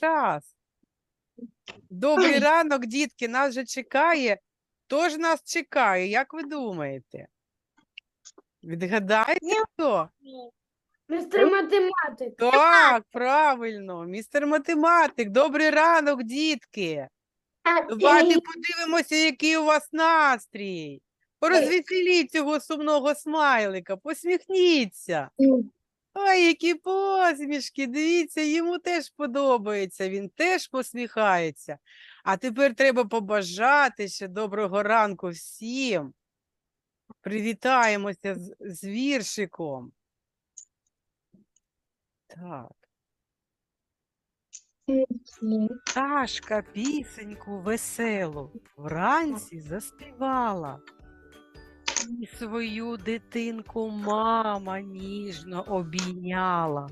час. Добрий ранок, дітки, нас вже чекає. Хто ж нас чекає, як ви думаєте? Відгадаєте хто? Містер математик. Так, правильно, містер математик. Добрий ранок, дітки. Давайте подивимося, який у вас настрій. Порозвеселіть цього сумного смайлика, посміхніться. Ой, які посмішки, дивіться, йому теж подобається, він теж посміхається. А тепер треба побажати ще доброго ранку всім. Привітаємося з, з віршиком. Так. Пташка пісеньку веселу вранці заспівала. І свою дитинку мама ніжно обійняла.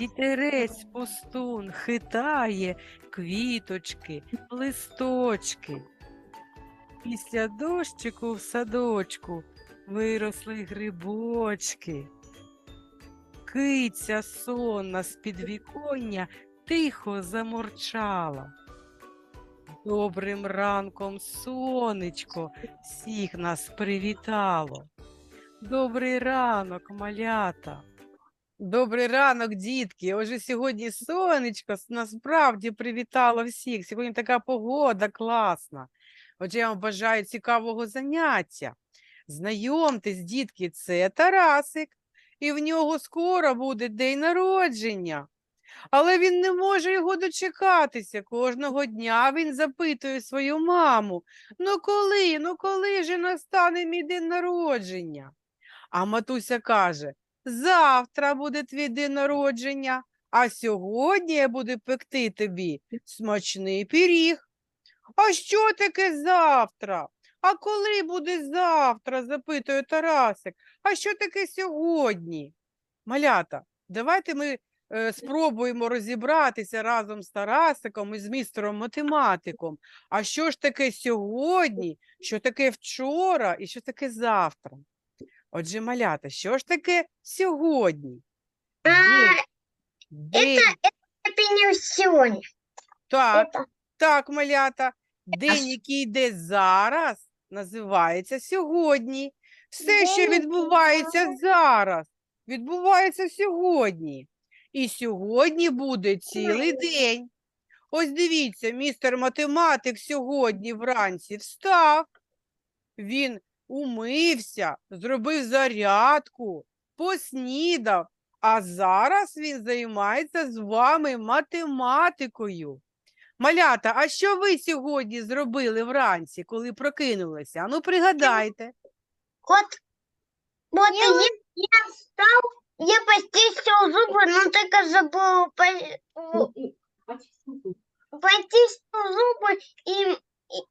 Вітерець пустун хитає квіточки, листочки. Після дощику в садочку виросли грибочки. Киця сонна з підвіконня тихо заморчала. Добрим ранком сонечко всіх нас привітало. Добрий ранок, малята. Добрий ранок, дітки. Отже, сьогодні сонечко насправді привітало всіх. Сьогодні така погода класна. Отже, я вам бажаю цікавого заняття. Знайомтесь, дітки, це Тарасик, і в нього скоро буде день народження. Але він не може його дочекатися. Кожного дня він запитує свою маму: ну коли, ну коли же настане мій день народження? А матуся каже: завтра буде твій день народження, а сьогодні я буду пекти тобі смачний пиріг. А що таке завтра? А коли буде завтра? запитує Тарасик. А що таке сьогодні? Малята, давайте ми спробуємо розібратися разом з Тарасиком і з містером математиком. А що ж таке сьогодні, що таке вчора і що таке завтра? Отже, малята, що ж таке сьогодні? День. День. Так, так, малята. День, який йде зараз, називається сьогодні. Все, що відбувається зараз, відбувається сьогодні. І сьогодні буде цілий день. Ось дивіться, містер математик сьогодні вранці встав. Він умився, зробив зарядку, поснідав, а зараз він займається з вами математикою. Малята, а що ви сьогодні зробили вранці, коли прокинулися? Ану, пригадайте. вот, вот я, я встал, я почистил зубы, но только забыл по- почистил зубы и, и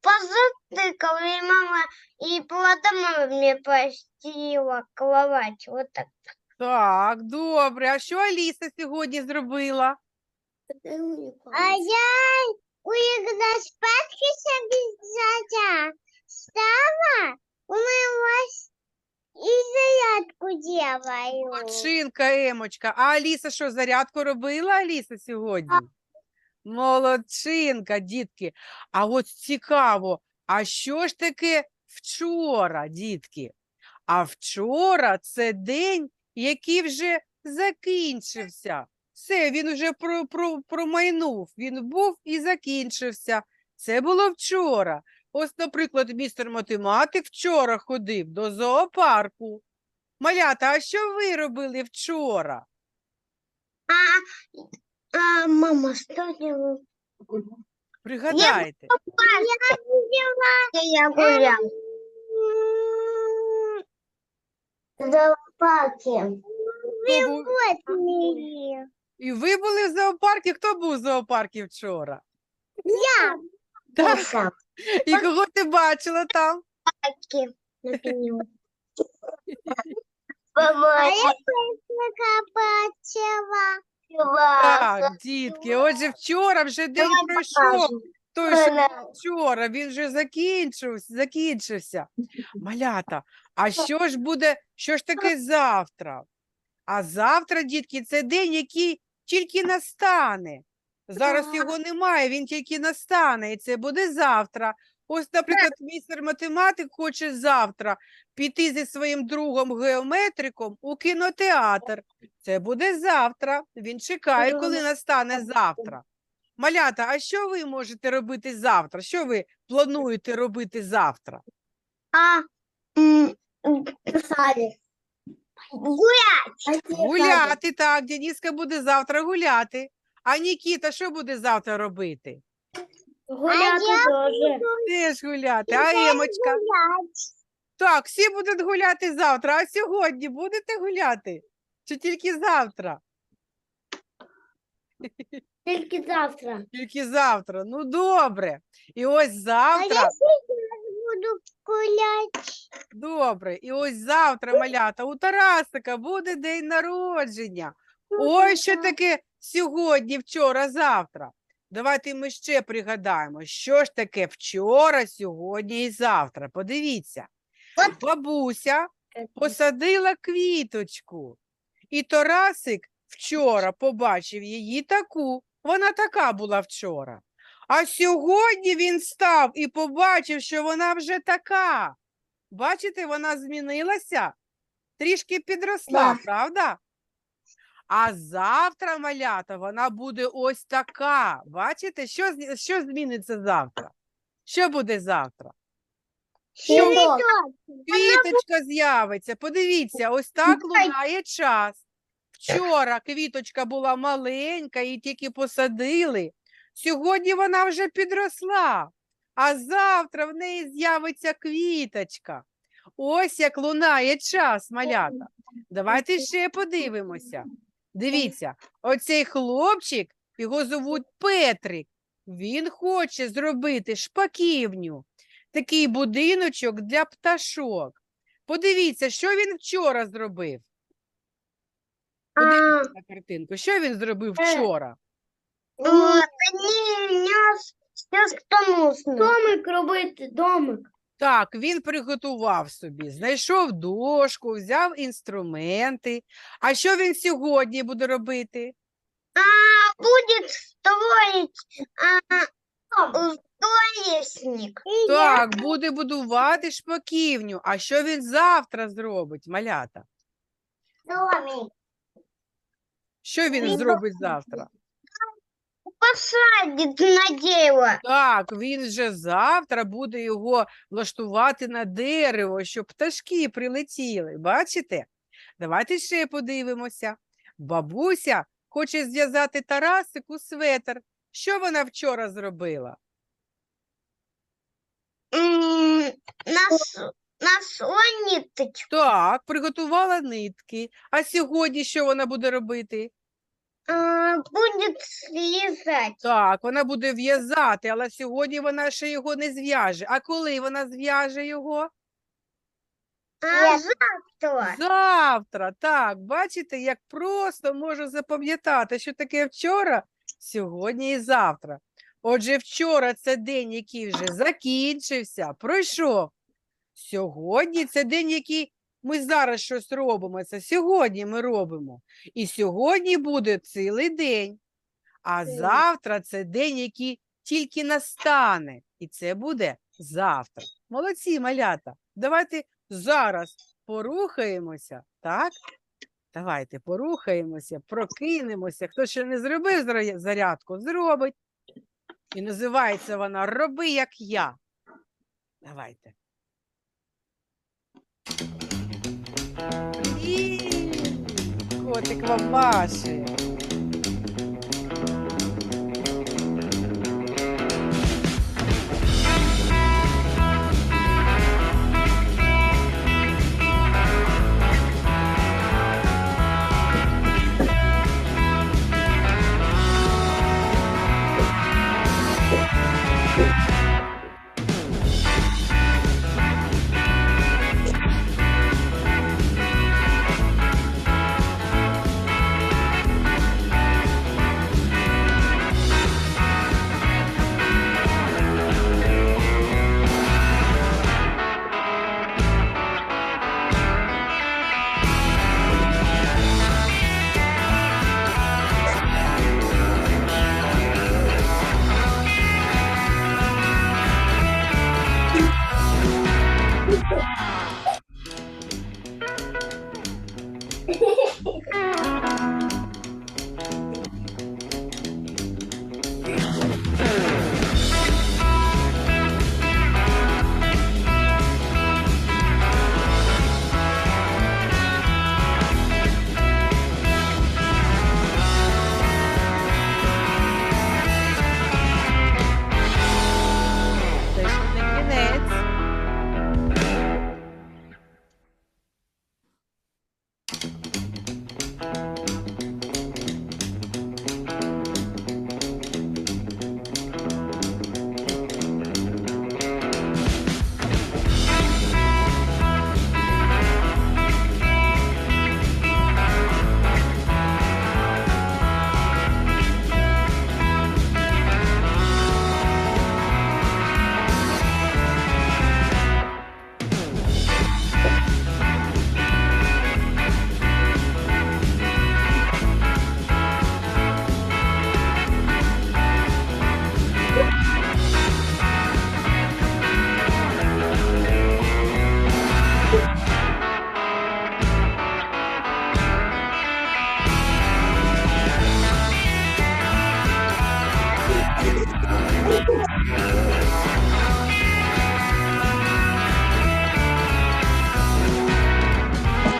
позавтракал, и мама, и потом мне постелила кровать. Вот так. Так, добре. А що Аліса сьогодні зробила? А я уехала спать обязательно. Встала, умылась и зарядку делаю. Молодчинка, Емочка. А Аліса що, зарядку робила Аліса сьогодні? Молодчинка, дітки. А от цікаво, а що ж таке вчора, дітки? А вчора це день, який вже закінчився. Все, він вже про, про, промайнув. Він був і закінчився. Це було вчора. Ось, наприклад, містер математик вчора ходив до зоопарку. Малята, а що ви робили вчора? А, а мама, что делала? Пригадайте. Я гулял. В зоопарке. Хто був- І ви були в зоопарку? Хто був в зоопарку вчора? Я. Так. І кого ти бачила там? А я бачила. Так, дітки. Отже, вчора вже день пройшов. Той, що вчора, він вже закінчився, закінчився. Малята, а що ж буде, що ж таке завтра? А завтра, дітки, це день, який тільки настане. Зараз Так. його немає, він тільки настане, і це буде завтра. Ось, наприклад, містер математик хоче завтра піти зі своїм другом геометриком у кінотеатр. Це буде завтра. Він чекає, коли настане завтра. Малята, а що ви можете робити завтра? Що ви плануєте робити завтра? А, писали. Гулять. Гуляти, так, Дениска буде завтра гуляти. А Нікіта що буде завтра робити? Гулять тоже. Теж гуляти. А Емочка? Так, всі будуть гуляти завтра, а сьогодні будете гуляти? Чи тільки завтра? Только завтра. Тільки завтра. Ну добре. І ось А я завтра, буду гулять. добре, і ось завтра, малята, у Тарасика буде день народження. Ой, що таке сьогодні, вчора, завтра. Давайте ми ще пригадаємо, що ж таке вчора, сьогодні і завтра. Подивіться. Бабуся посадила квіточку. І Тарасик вчора побачив її таку. Вона така була вчора. А сьогодні він став і побачив, що вона вже така. Бачите, вона змінилася, трішки підросла, Да. правда? А завтра, малята, вона буде ось така. Бачите, що, що зміниться завтра? Що буде завтра? Цветок. Квіточка з'явиться. Подивіться, ось так лунає час. Вчора квіточка була маленька, її тільки посадили. Сьогодні вона вже підросла, а завтра в неї з'явиться квіточка. Ось як лунає час, малята. Давайте ще подивимося. Дивіться, оцей хлопчик, його звуть Петрик. Він хоче зробити шпаківню такий будиночок для пташок. Подивіться, що він вчора зробив. Подивіться на картинку. Що він зробив Е. вчора? Нас все. Домик робити, домик. Так, він приготував собі, знайшов дошку, взяв інструменти. А що він сьогодні буде робити? А будет строить а. Так, буде будувати шпаківню. А що він завтра зробить, малята? Домик. Що він Він зробить завтра? Посадит на дерево. Так, він вже завтра буде його влаштувати на дерево, щоб пташки прилетіли. Бачите? Давайте ще подивимося. Бабуся хоче зв'язати Тарасику светр. Що вона вчора зробила? М, На, с- на. Так, приготувала нитки. А сьогодні що вона буде робити? А, Будет связать. Так, вона буде в'язати, але сьогодні вона ще його не зв'яже. А коли вона зв'яже його? А завтра. Завтра, так, бачите, як просто можу запам'ятати, що таке вчора, сьогодні і завтра. Отже, вчора це день, який вже закінчився, пройшов. Сьогодні це день, який ми зараз щось робимо. Це сьогодні ми робимо. І сьогодні буде цілий день. А завтра це день, який тільки настане. І це буде завтра. Молодці, малята. Давайте зараз порухаємося, так? Давайте порухаємося, прокинемося. Хто ще не зробив зарядку, зробить. І називається вона Роби як я. Давайте. Привіт! Котик вам маше.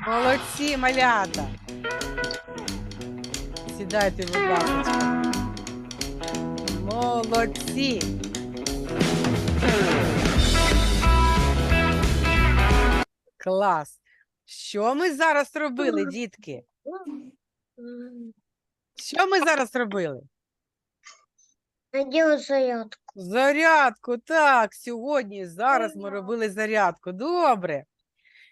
Молодці, малята. Сідайте, будь ласка. Молодці. Клас. Що ми зараз робили, дітки? Що ми зараз робили? Надела зарядку. Зарядку, так, сьогодні, зараз ми робили зарядку. Добре.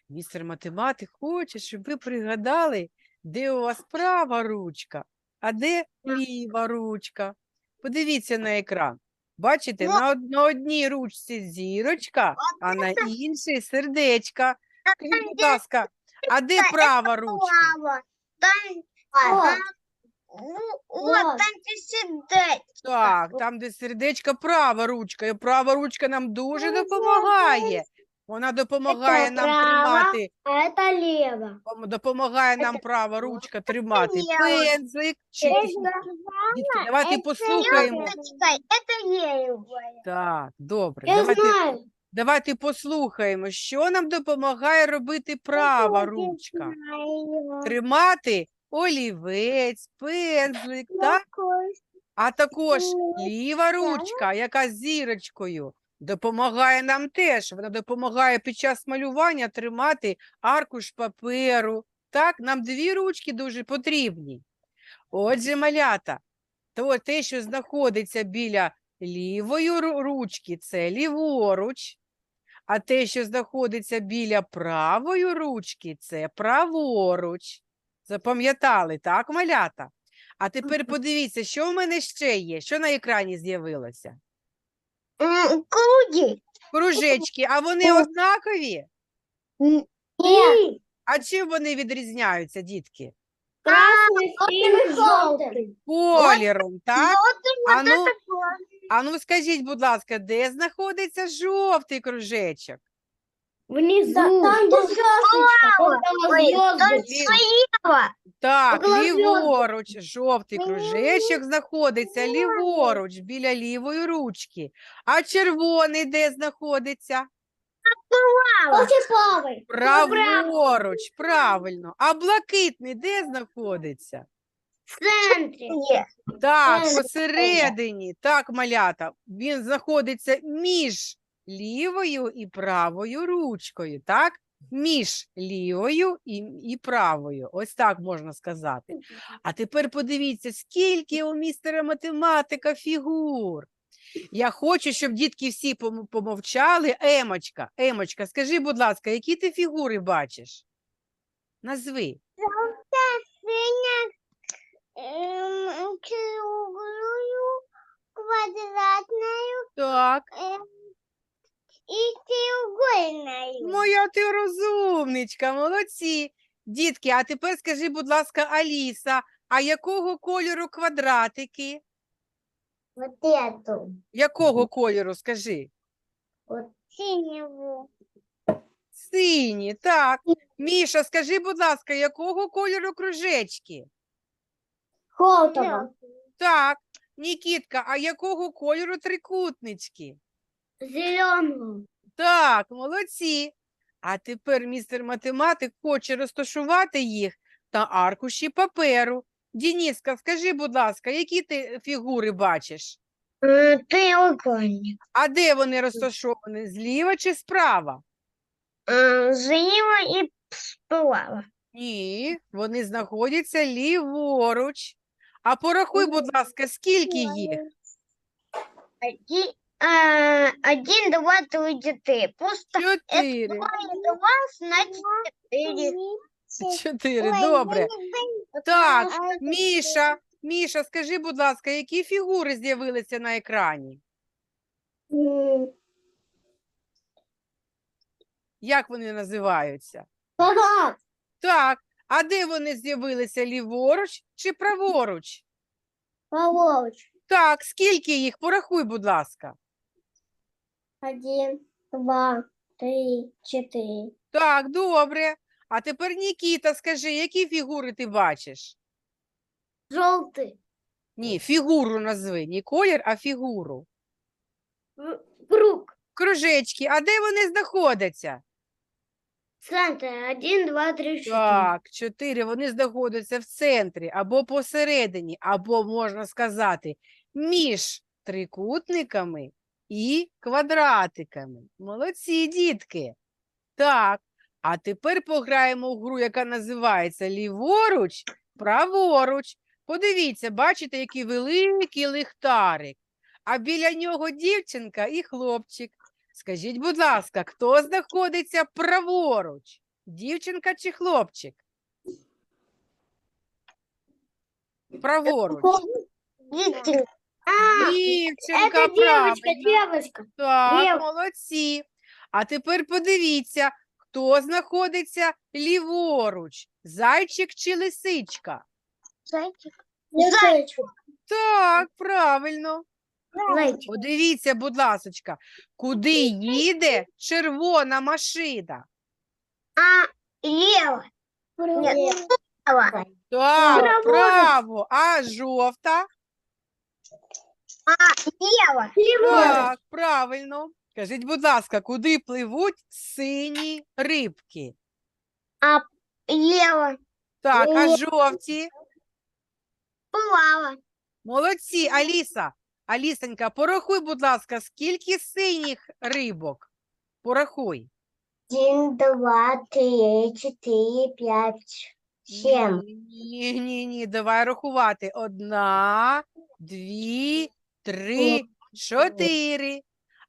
Містер математик хоче, щоб ви пригадали, де у вас права ручка, а де ліва ручка. Подивіться на екран. Бачите, Ну. на, од- на одній ручці зірочка, а на іншій сердечка. Скажіть, будь ласка, а де права ручка? Там. Ну, там. Так, там, де сердечко, права ручка. І права ручка нам дуже допомагає. Вона допомагає нам права. тримати, А это лево. пом- допомагає нам права ручка тримати ліва. пензлик. Чи Дітки, давайте послухаємо. Это левое. Так, добре. Я Давайте, знаю. Давайте послухаємо, що нам допомагає робити права ручка. Тримати олівець, пензлик, так? А також ліва ручка, яка з зірочкою, допомагає нам теж. Вона допомагає під час малювання тримати аркуш паперу. Так, нам дві ручки дуже потрібні. Отже, малята, то те, що знаходиться біля лівої ручки, це ліворуч. А те, що знаходиться біля правої ручки, це праворуч. Запам'ятали, так, малята? А тепер подивіться, що в мене ще є, що на екрані з'явилося. М, Круги. Кружечки, а вони О. однакові? Нет. А чим вони відрізняються, дітки? Красный и желтый. Кольором, так? Желтый а ну, скажіть, будь ласка, де знаходиться жовтий кружечок? Внизу. Там, звездочки. слева. Так, ліворуч, жовтий кружечок знаходиться ліворуч, біля лівої ручки. А червоний де знаходиться? Праворуч, правильно. А блакитний де знаходиться? В центре. Так, посередині. Так, малята. Він знаходиться між лівою і правою ручкою. Так? Між лівою і, і правою. Ось так можна сказати. А тепер подивіться, скільки у містера математика фігур. Я хочу, щоб дітки всі помовчали. Емочка, Емочка, скажи, будь ласка, які ти фігури бачиш? Назви. Синя, эм, круглую, квадратную Так. эм, и треугольную. Моя ти розумничка, молодці. Дітки, а тепер скажи, будь ласка, Аліса, а якого кольору квадратики? Вот эту. Якого кольору, скажи? Вот синего. Сині, так. Міша, скажи, будь ласка, якого кольору кружечки? Желтого. Так. Нікітка, а якого кольору трикутнички? Зеленого. Так, молодці. А тепер містер математик хоче розташувати їх на аркуші паперу. Дініска, скажи, будь ласка, які ти фігури бачиш? Э, Треугольник. А де вони розташовані? Зліва чи справа? Э, Слева и справа. Ні, вони знаходяться ліворуч. А порахуй, будь ласка, скільки їх? Один, э, один, два, три, четыре. Просто Чотири. два, значит четыре. Чотири, Ой, добре. блин, блин, Так, потому что Міша, Міша, скажи, будь ласка, які фігури з'явилися на екрані? Як вони називаються? Квадрат. Так, а де вони з'явилися ліворуч чи праворуч? Праворуч. Так, скільки їх? Порахуй, будь ласка. Один, два, три, четыре. Так, добре. А тепер Нікіта, скажи, які фігури ти бачиш? Желтый. Ні, фігуру назви, не колір, а фігуру. Круг. Кружечки, а де вони знаходяться? Центр. Один, два, три, четыре. Так, чотири. Вони знаходяться в центрі або посередині, або можна сказати, між трикутниками і квадратиками. Молодці, дітки. Так, а тепер пограємо в гру, яка називається ліворуч, праворуч. Подивіться, бачите, який великий ліхтарик. А біля нього дівчинка і хлопчик. Скажіть, будь ласка, хто знаходиться праворуч? Дівчинка чи хлопчик? Праворуч. А, Дівчинка, это девочка, правильно. девочка. Так, молодці. А тепер подивіться, хто знаходиться ліворуч? Зайчик чи лисичка? Зайчик. Зайчик. Так, правильно. Зайчик. Подивіться, будь ласочка, куди їде червона машина? А лево. Право. Так, Праворуч. право. А жовта? Лево. Так, правильно. Кажіть, будь ласка, куди пливуть сині рибки? Лево. Так, а жовті? Право. Молодці, Аліса. Алісонька, порахуй, будь ласка, скільки синіх рибок? Порахуй. Один, два, три, четыре, пять, семь. Ні, ні, ні, давай рахувати. Одна, дві, три, чотири.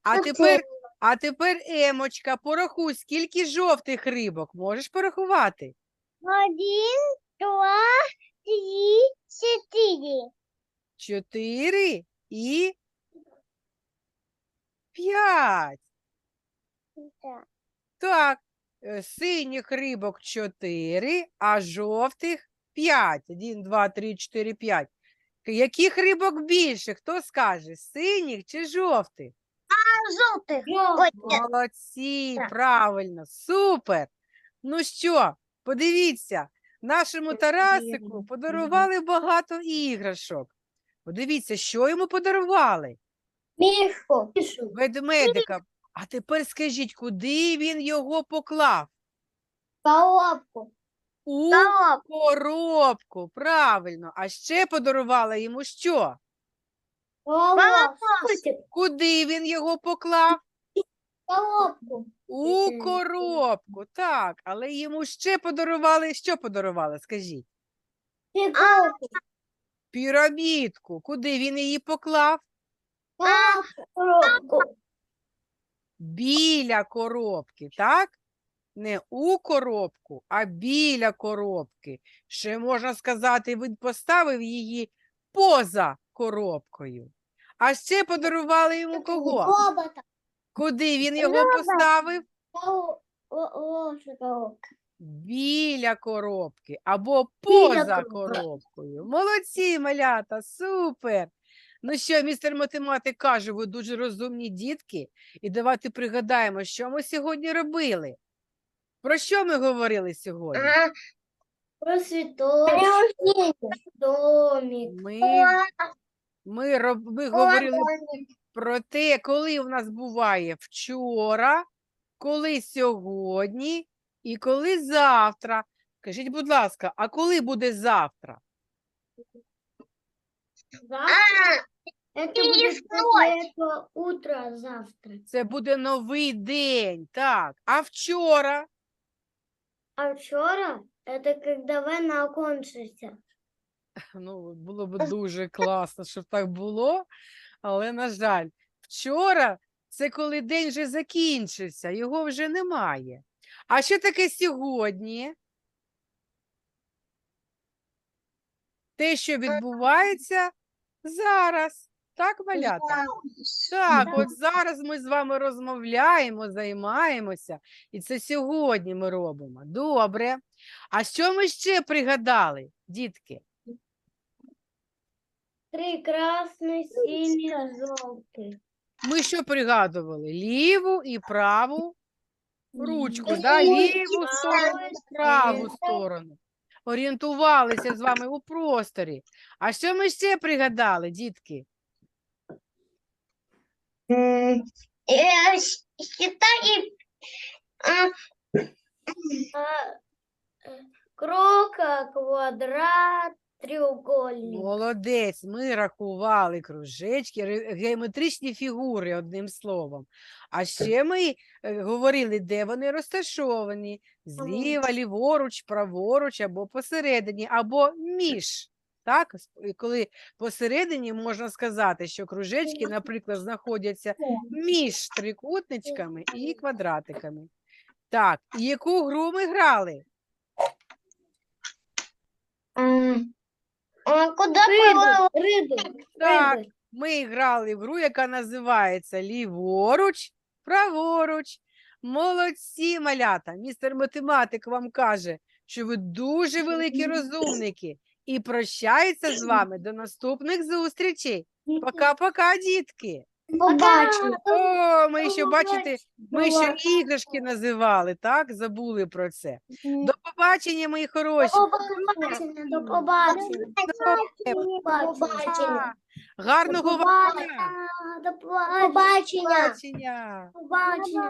А тепер, а тепер, Емочка, порахуй, скільки жовтих рибок можеш порахувати? Один, два, три, четыре. Чотири і п'ять. Так, е, синіх рибок 4, а жовтих 5. 1, 2, 3, 4, 5. Яких рибок більше? Хто скаже? Синіх чи жовтих? Ой, нет. Молодці, Так. правильно, супер. Ну що, подивіться, нашому Тарасику подарували багато іграшок. Подивіться, що йому подарували? Мишу. Ведмедика. А тепер скажіть, куди він його поклав? Коробку. У Коробку. коробку, правильно. А ще подарувала йому що? Куди він його поклав? Коробку. У коробку, так. Але йому ще подарували. Що подарували? Скажіть? Фигурку. Пірамідку. Куди він її поклав? Коробку. Біля коробки, так? Не у коробку, а біля коробки. Ще можна сказати, він поставив її поза коробкою. А ще подарували йому кого? Робота. Куди він його поставив? Ло- Ложка коробка. Біля коробки або поза коробкою. Молодці, малята, супер. Ну що, містер математик каже, ви дуже розумні дітки. І давайте пригадаємо, що ми сьогодні робили. Про що ми говорили сьогодні? Ага. Про цветочек. Домик. Ми, ми, роб, ми говорили про те, коли у нас буває вчора, коли сьогодні і коли завтра. Скажіть, будь ласка, а коли буде завтра? Завтра. Это и будет ночь. после этого утро завтра. Це буде новий день, так. А вчора? А вчора это когда война окончится. Ну, було б дуже класно, щоб так було, але, на жаль, вчора це коли день вже закінчився, його вже немає. А що таке сьогодні? Те, що відбувається зараз. Так, малята? Так, от зараз ми з вами розмовляємо, займаємося, і це сьогодні ми робимо. Добре. А що ми ще пригадали, дітки? Три красный, синий, желтый. Ми що пригадували? Ліву і праву ручку, да? Ліву, сторону, праву сторону. Орієнтувалися з вами у просторі. А що ми ще пригадали, дітки? Считай, Круг, квадрат, треугольник. Молодець, ми рахували кружечки, ре- геометричні фігури, одним словом. А ще ми е, говорили, де вони розташовані: зліва, ліворуч, праворуч, або посередині, або між. Так, С- і коли посередині можна сказати, що кружечки, наприклад, знаходяться між трикутничками і квадратиками. Так, і яку гру ми грали? М, куда Рыбы, плавала? рыбы, Так. рыбы. Ми грали в гру, яка називається ліворуч, праворуч. Молодці, малята. Містер математик вам каже, що ви дуже великі розумники і прощається з вами до наступних зустрічей. Пока-пока, дітки. Побачення. О, ми ще бачите, ми ще іграшки називали, так? Забули про це. До побачення, мої хороші. До побачення, до побачення. Побачення. Гарного вам дня. До Побачення. побачення. побачення.